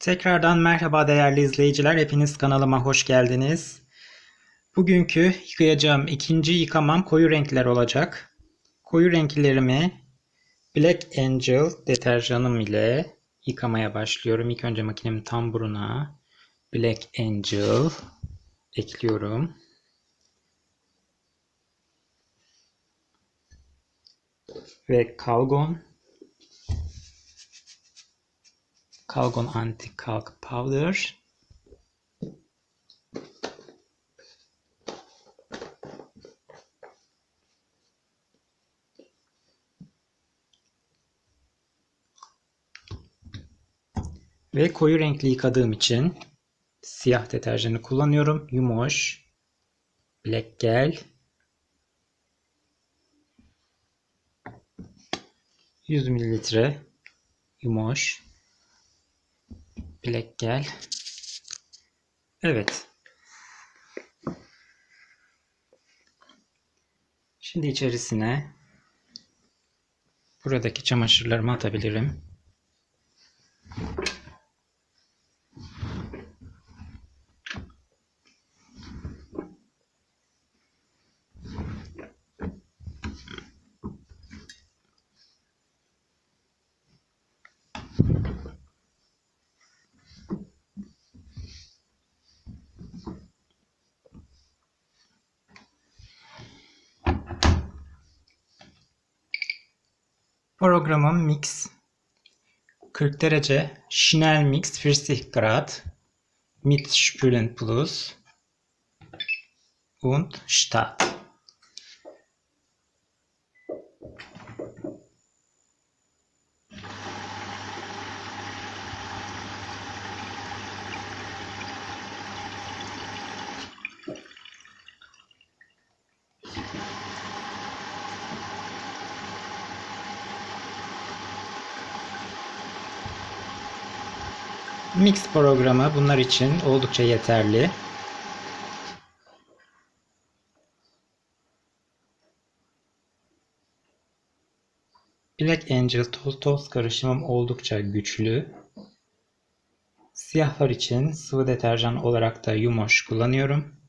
Tekrardan merhaba değerli izleyiciler. Hepiniz kanalıma hoş geldiniz. Bugünkü yıkayacağım ikinci yıkamam koyu renkler olacak. Koyu renklerimi Black Angel deterjanım ile yıkamaya başlıyorum. İlk önce makinemin tamburuna Black Angel ekliyorum. Ve Calgon Calgon Anti Kalk Powder. Ve koyu renkli yıkadığım için siyah deterjanı kullanıyorum. Yumoş, Black Gel, 100 mililitre Yumoş, Black gel. Evet. Şimdi içerisine buradaki çamaşırlarımı atabilirim. Programım Mix. 40 derece. Schnell Mix. 40 Grad. Mit Spülen Plus. Und Start. Mix programı bunlar için oldukça yeterli. Black Angel toz toz karışımım oldukça güçlü. Siyahlar için sıvı deterjan olarak da Yumoş kullanıyorum.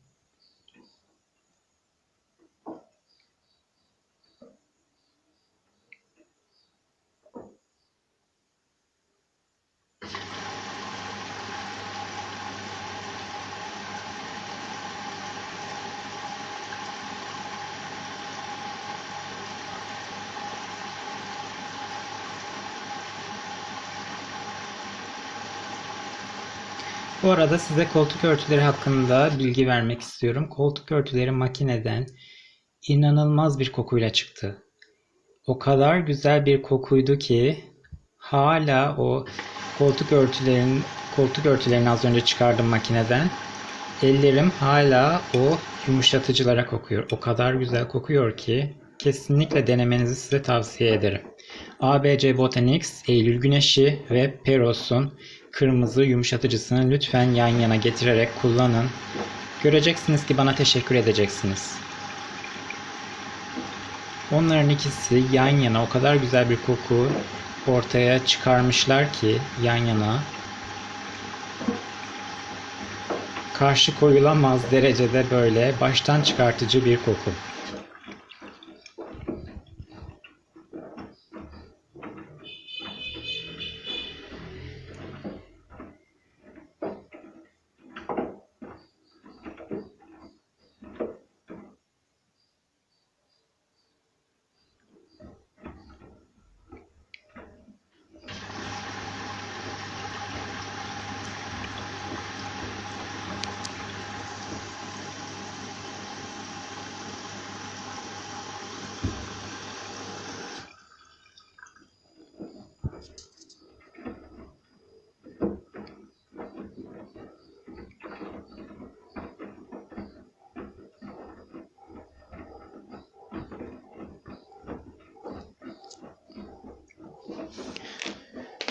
Bu arada size koltuk örtüleri hakkında bilgi vermek istiyorum. Koltuk örtüleri makineden inanılmaz bir kokuyla çıktı. O kadar güzel bir kokuydu ki hala o koltuk örtülerin koltuk örtülerini az önce çıkardım makineden. Ellerim hala o yumuşatıcılara kokuyor. O kadar güzel kokuyor ki kesinlikle denemenizi size tavsiye ederim. ABC Botanics, Eylül Güneşi ve Peros'un kırmızı yumuşatıcısını lütfen yan yana getirerek kullanın. Göreceksiniz ki bana teşekkür edeceksiniz. Onların ikisi yan yana o kadar güzel bir koku ortaya çıkarmışlar ki yan yana karşı koyulamaz derecede böyle baştan çıkartıcı bir koku.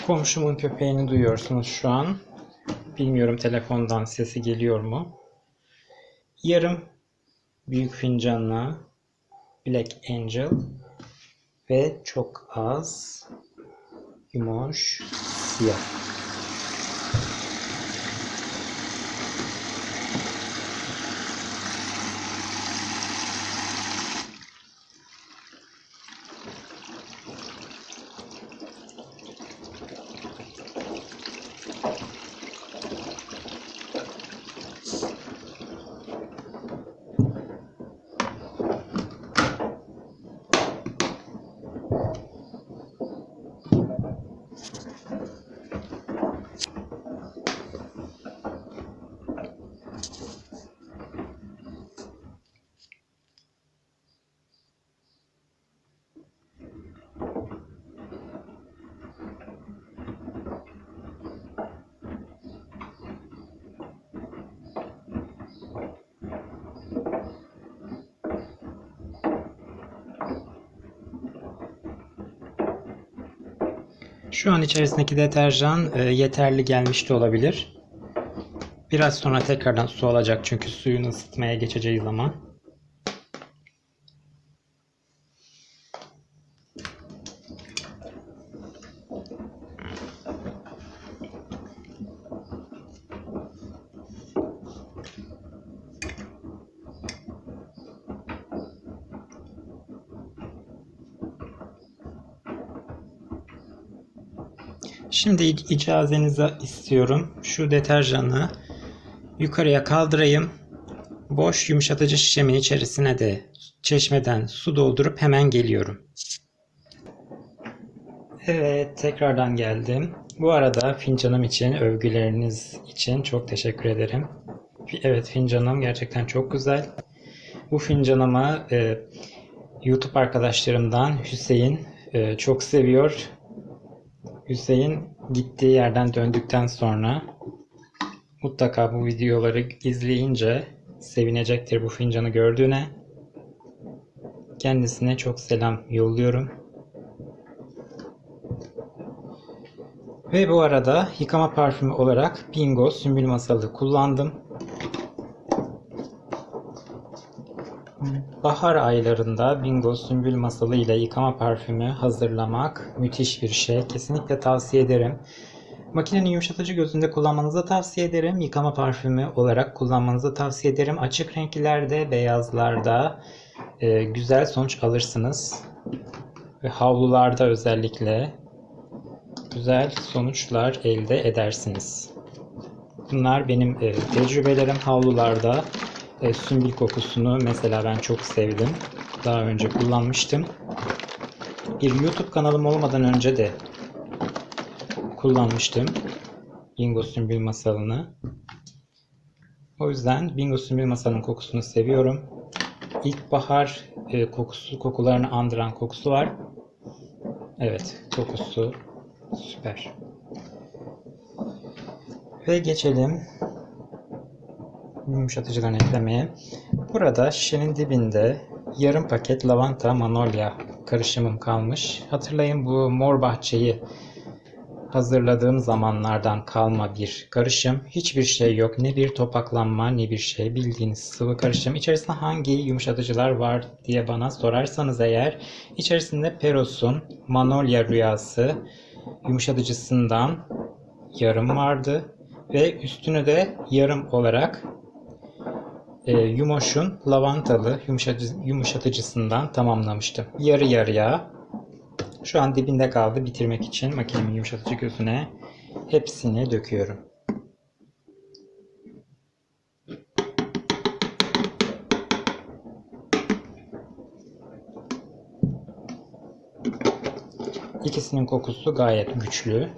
Komşumun köpeğini duyuyorsunuz şu an. Bilmiyorum telefondan sesi geliyor mu? Yarım büyük fincanla Black Angel ve çok az yumuş siyah. Şu an içerisindeki deterjan e, yeterli gelmiş de olabilir. Biraz sonra tekrardan su alacak çünkü suyunu ısıtmaya geçeceği zaman. Şimdi ic- icazenizi istiyorum. Şu deterjanı yukarıya kaldırayım. Boş yumuşatıcı şişemin içerisine de çeşmeden su doldurup hemen geliyorum. Evet, tekrardan geldim. Bu arada fincanım için, övgüleriniz için çok teşekkür ederim. Evet, fincanım gerçekten çok güzel. Bu fincanımı e, YouTube arkadaşlarımdan Hüseyin e, çok seviyor. Hüseyin gittiği yerden döndükten sonra mutlaka bu videoları izleyince sevinecektir bu fincanı gördüğüne. Kendisine çok selam yolluyorum. Ve bu arada yıkama parfümü olarak Bingo Sümbül Masalı kullandım. Bahar aylarında Bingo Sümbül Masalı ile yıkama parfümü hazırlamak müthiş bir şey. Kesinlikle tavsiye ederim. Makinenin yumuşatıcı gözünde kullanmanızı tavsiye ederim. Yıkama parfümü olarak kullanmanızı tavsiye ederim. Açık renklerde, beyazlarda e, güzel sonuç alırsınız. Ve havlularda özellikle güzel sonuçlar elde edersiniz. Bunlar benim e, tecrübelerim havlularda. E, sümbül kokusunu mesela ben çok sevdim. Daha önce kullanmıştım. Bir YouTube kanalım olmadan önce de kullanmıştım. Bingo Sümbül masalını. O yüzden Bingo Sümbül masalının kokusunu seviyorum. İlkbahar e, kokusu, kokularını andıran kokusu var. Evet, kokusu süper. Ve geçelim yumuşatıcılarını eklemeye. Burada şişenin dibinde yarım paket lavanta manolya karışımım kalmış. Hatırlayın bu mor bahçeyi hazırladığım zamanlardan kalma bir karışım. Hiçbir şey yok. Ne bir topaklanma ne bir şey. Bildiğiniz sıvı karışım. İçerisinde hangi yumuşatıcılar var diye bana sorarsanız eğer içerisinde Peros'un Manolya Rüyası yumuşatıcısından yarım vardı ve üstünü de yarım olarak e, Yumoş'un lavantalı yumuşatıcı, yumuşatıcısından tamamlamıştım. Yarı yarıya şu an dibinde kaldı bitirmek için makinemin yumuşatıcı gözüne hepsini döküyorum. İkisinin kokusu gayet güçlü.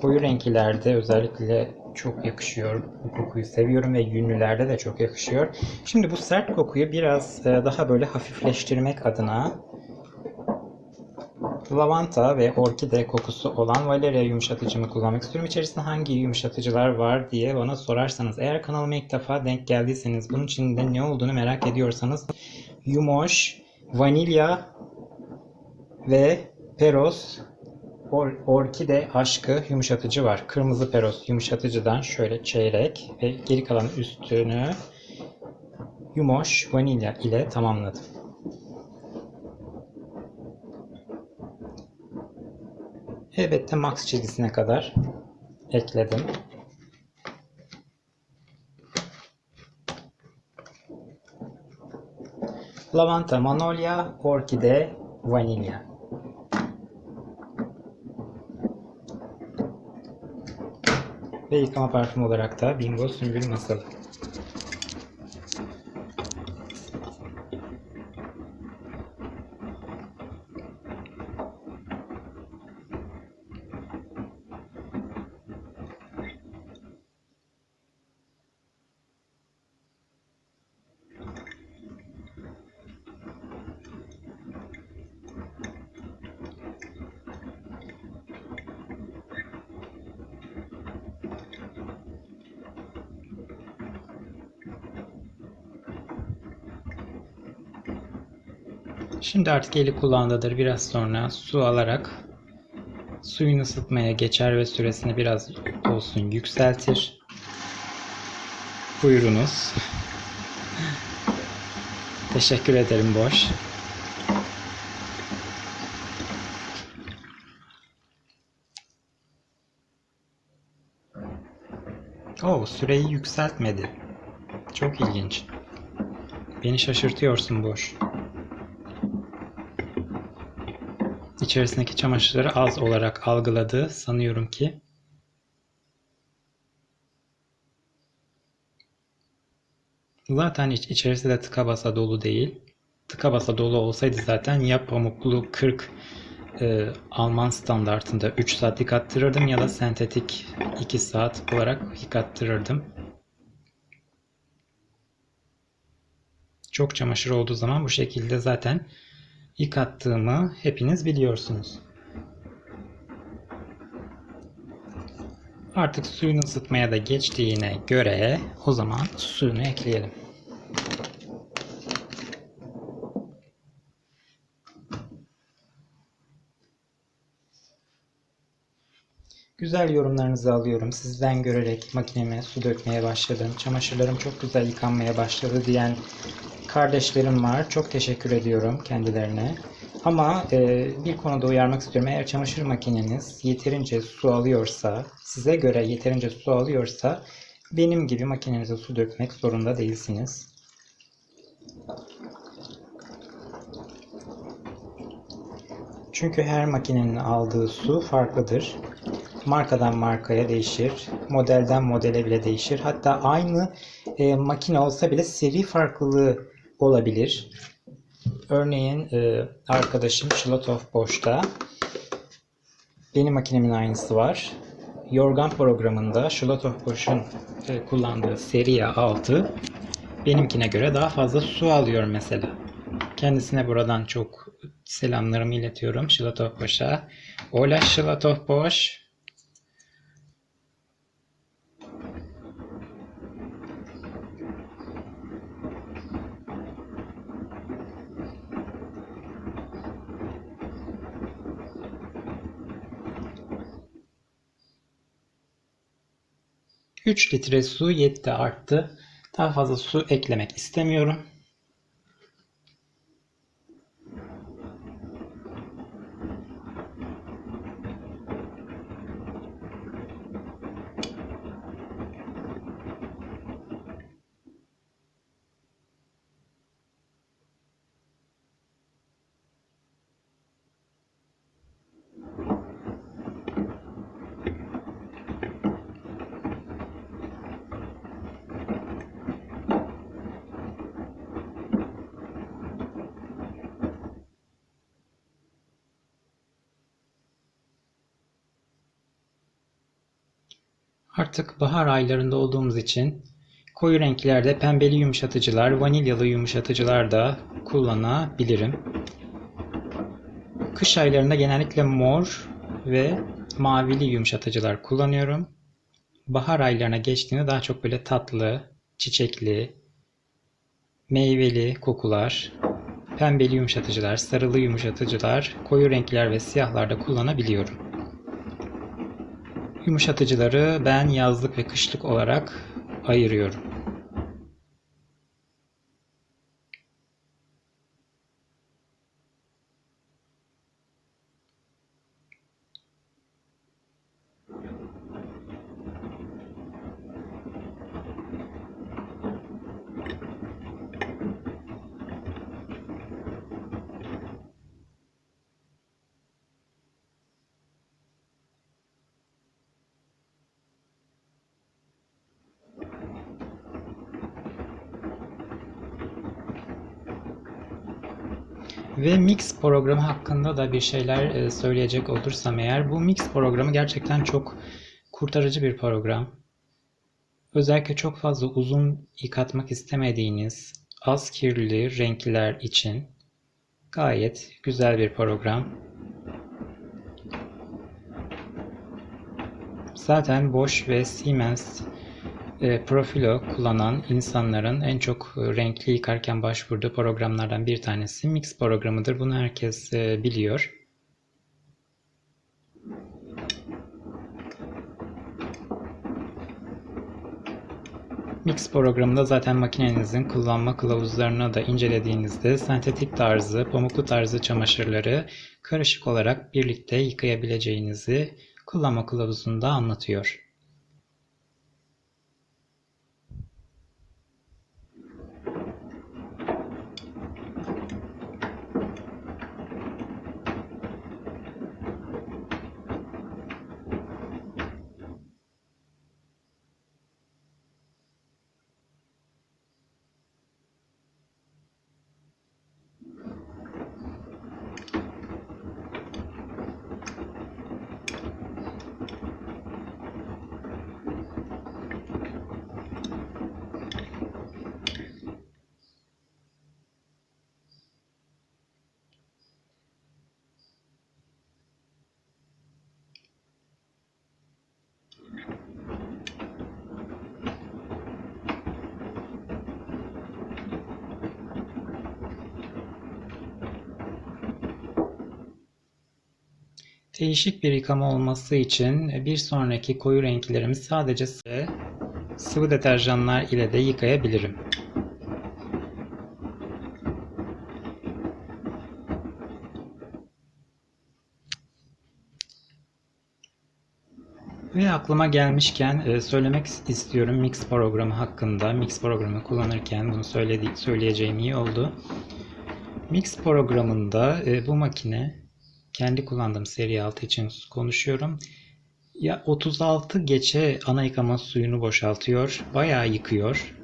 Koyu renklerde özellikle çok yakışıyor. Bu kokuyu seviyorum ve yünlülerde de çok yakışıyor. Şimdi bu sert kokuyu biraz e, daha böyle hafifleştirmek adına lavanta ve orkide kokusu olan Valeria yumuşatıcımı kullanmak istiyorum. İçerisinde hangi yumuşatıcılar var diye bana sorarsanız. Eğer kanalıma ilk defa denk geldiyseniz bunun içinde ne olduğunu merak ediyorsanız Yumoş, vanilya ve Peros Or orkide aşkı yumuşatıcı var. Kırmızı peros yumuşatıcıdan şöyle çeyrek ve geri kalan üstünü yumoş vanilya ile tamamladım. Elbette max çizgisine kadar ekledim. Lavanta, manolya, orkide, vanilya. Ve yıkama parfümü olarak da Bingo Sümbül Masalı. Şimdi artık eli kulağındadır. Biraz sonra su alarak Suyun ısıtmaya geçer ve süresini biraz olsun yükseltir. Buyurunuz. Teşekkür ederim Boş. Oo, süreyi yükseltmedi. Çok ilginç. Beni şaşırtıyorsun Boş. İçerisindeki çamaşırları az olarak algıladı sanıyorum ki. Zaten iç, içerisi de tıka basa dolu değil. Tıka basa dolu olsaydı zaten ya pamuklu 40 e, Alman standartında 3 saat yıkattırırdım ya da sentetik 2 saat olarak yıkattırırdım. Çok çamaşır olduğu zaman bu şekilde zaten yıkattığımı hepiniz biliyorsunuz. Artık suyun ısıtmaya da geçtiğine göre o zaman suyunu ekleyelim. Güzel yorumlarınızı alıyorum. Sizden görerek makineme su dökmeye başladım. Çamaşırlarım çok güzel yıkanmaya başladı diyen kardeşlerim var. Çok teşekkür ediyorum kendilerine. Ama e, bir konuda uyarmak istiyorum. Eğer çamaşır makineniz yeterince su alıyorsa, size göre yeterince su alıyorsa benim gibi makinenize su dökmek zorunda değilsiniz. Çünkü her makinenin aldığı su farklıdır. Markadan markaya değişir, modelden modele bile değişir. Hatta aynı e, makine olsa bile seri farklılığı olabilir. Örneğin e, arkadaşım Şlatov Boş'ta benim makinemin aynısı var. Yorgan programında Şlatov Boş'un e, kullandığı Seria 6 benimkine göre daha fazla su alıyor mesela. Kendisine buradan çok selamlarımı iletiyorum Şlatov Boş'a. Ola Şlatov Boş. 3 litre su yetti arttı. Daha fazla su eklemek istemiyorum. Artık bahar aylarında olduğumuz için koyu renklerde pembeli yumuşatıcılar, vanilyalı yumuşatıcılar da kullanabilirim. Kış aylarında genellikle mor ve mavili yumuşatıcılar kullanıyorum. Bahar aylarına geçtiğinde daha çok böyle tatlı, çiçekli, meyveli kokular, pembeli yumuşatıcılar, sarılı yumuşatıcılar, koyu renkler ve siyahlarda kullanabiliyorum. Yumuşatıcıları ben yazlık ve kışlık olarak ayırıyorum. Ve Mix programı hakkında da bir şeyler e, söyleyecek olursam eğer bu Mix programı gerçekten çok kurtarıcı bir program. Özellikle çok fazla uzun yıkatmak istemediğiniz az kirli renkler için gayet güzel bir program. Zaten Bosch ve Siemens e, profilo kullanan insanların en çok e, renkli yıkarken başvurduğu programlardan bir tanesi Mix programıdır. Bunu herkes e, biliyor. Mix programında zaten makinenizin kullanma kılavuzlarını da incelediğinizde sentetik tarzı, pamuklu tarzı çamaşırları karışık olarak birlikte yıkayabileceğinizi kullanma kılavuzunda anlatıyor. Değişik bir yıkama olması için bir sonraki koyu renklerimi sadece sıvı deterjanlar ile de yıkayabilirim. Ve aklıma gelmişken e, söylemek istiyorum Mix programı hakkında. Mix programı kullanırken bunu söyledi, söyleyeceğim iyi oldu. Mix programında e, bu makine kendi kullandığım seri 6 için konuşuyorum. Ya 36 geçe ana yıkama suyunu boşaltıyor. Bayağı yıkıyor.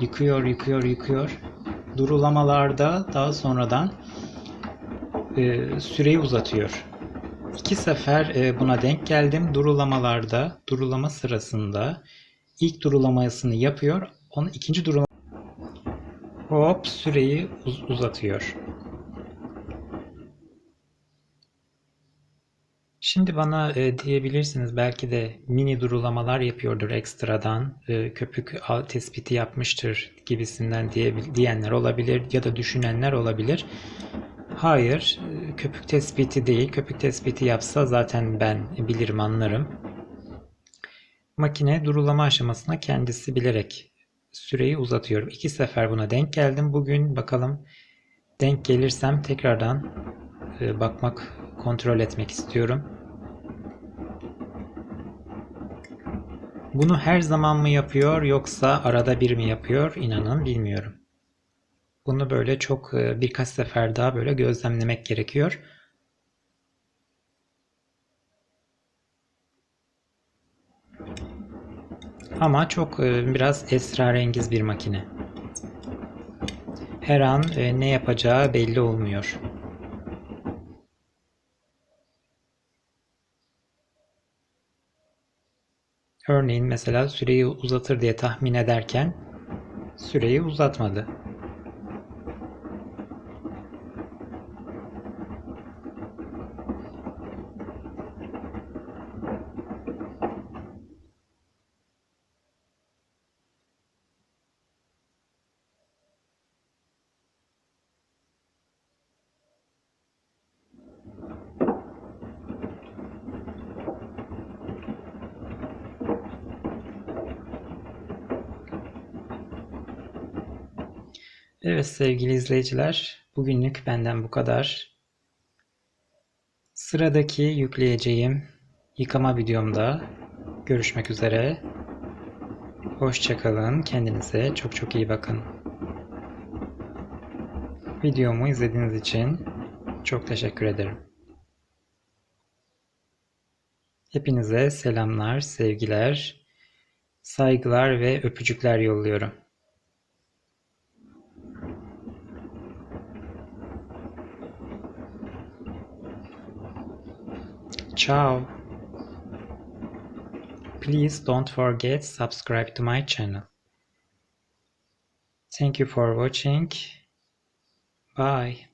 Yıkıyor, yıkıyor, yıkıyor. Durulamalarda daha sonradan e, süreyi uzatıyor. İki sefer e, buna denk geldim. Durulamalarda, durulama sırasında ilk durulamasını yapıyor. Onu ikinci durulama hop süreyi uz uzatıyor. Şimdi bana e, diyebilirsiniz belki de mini durulamalar yapıyordur ekstradan e, köpük tespiti yapmıştır gibisinden diye, diyenler olabilir ya da düşünenler olabilir. Hayır, e, köpük tespiti değil. Köpük tespiti yapsa zaten ben bilirim, anlarım. Makine durulama aşamasına kendisi bilerek süreyi uzatıyor. İki sefer buna denk geldim. Bugün bakalım denk gelirsem tekrardan e, bakmak, kontrol etmek istiyorum. Bunu her zaman mı yapıyor yoksa arada bir mi yapıyor? İnanın bilmiyorum. Bunu böyle çok e, birkaç sefer daha böyle gözlemlemek gerekiyor. Ama çok e, biraz esrarengiz bir makine. Her an e, ne yapacağı belli olmuyor. Örneğin mesela süreyi uzatır diye tahmin ederken süreyi uzatmadı. Evet sevgili izleyiciler, bugünlük benden bu kadar. Sıradaki yükleyeceğim yıkama videomda görüşmek üzere. Hoşçakalın, kendinize çok çok iyi bakın. Videomu izlediğiniz için çok teşekkür ederim. Hepinize selamlar, sevgiler, saygılar ve öpücükler yolluyorum. Ciao. Please don't forget subscribe to my channel. Thank you for watching. Bye.